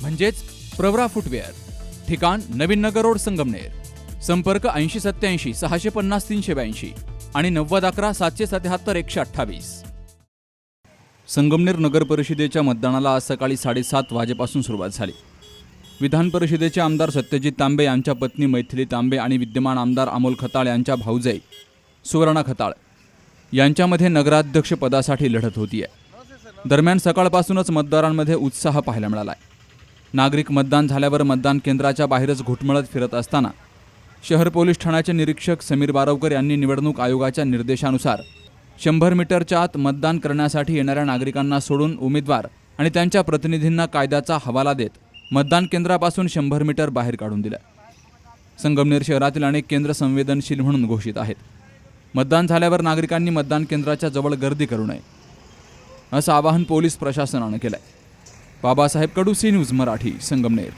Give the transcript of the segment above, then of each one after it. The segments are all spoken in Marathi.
म्हणजेच प्रवरा फुटवेअर ठिकाण नवीन नगर रोड संगमनेर संपर्क ऐंशी सत्याऐंशी सहाशे पन्नास तीनशे ब्याऐंशी आणि नव्वद अकरा सातशे सत्याहत्तर एकशे अठ्ठावीस. संगमनेर नगर परिषदेच्या मतदानाला आज सकाळी साडेसात वाजेपासून सुरुवात झाली. विधान परिषदेचे आमदार सत्यजित तांबे यांच्या पत्नी मैथिली तांबे आणि विद्यमान आमदार अमोल खताळ यांच्या भाऊजाई सुवर्णा खताळ यांच्यामध्ये नगराध्यक्षपदासाठी लढत होती आहे दरम्यान सकाळपासूनच मतदारांमध्ये उत्साह पाहायला मिळालाय. नागरिक मतदान झाल्यावर मतदान केंद्राच्या बाहेरच घुटमळत फिरत असताना शहर पोलीस ठाण्याचे निरीक्षक समीर बारवकर यांनी निवडणूक आयोगाच्या निर्देशानुसार शंभर मीटरच्या आत मतदान करण्यासाठी येणाऱ्या नागरिकांना सोडून उमेदवार आणि त्यांच्या प्रतिनिधींना कायद्याचा हवाला देत मतदान केंद्रापासून शंभर मीटर बाहेर काढून दिलं. संगमनेर शहरातील अनेक केंद्र संवेदनशील म्हणून घोषित आहेत. मतदान झाल्यावर नागरिकांनी मतदान केंद्राच्या जवळ गर्दी करू नये असं आवाहन पोलीस प्रशासनानं केलं आहे बाबासाहेब कडू सी न्यूज मराठी संगमनेर.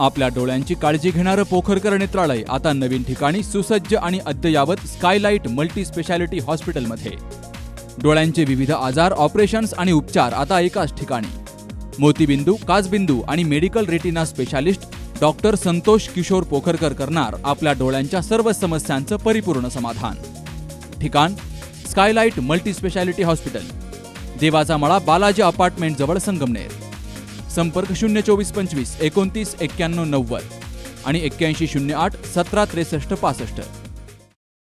आपल्या डोळ्यांची काळजी घेणारं पोखरकर नेत्रालय आता नवीन ठिकाणी सुसज्ज आणि अद्ययावत स्कायलाइट मल्टी स्पेशालिटी हॉस्पिटलमध्ये. डोळ्यांचे विविध आजार ऑपरेशन्स आणि उपचार आता एकाच ठिकाणी. मोतीबिंदू काचबिंदू आणि medical retina specialist doctor Santosh Kishor Pokharkar करणार आपल्या डोळ्यांच्या सर्व समस्यांचं परिपूर्ण समाधान. ठिकाण स्कायलाइट मल्टी स्पेशालिटी हॉस्पिटल. देवाचा मळा बालाजी अपार्टमेंट जवळ संगमनेर. संपर्क शून्य चोवीस पंचवीस एकोणतीस एक्क्याण्णव नव्वद आणि एक्क्याऐंशी शून्य आठ सतरा त्रेसष्ट पासष्ट.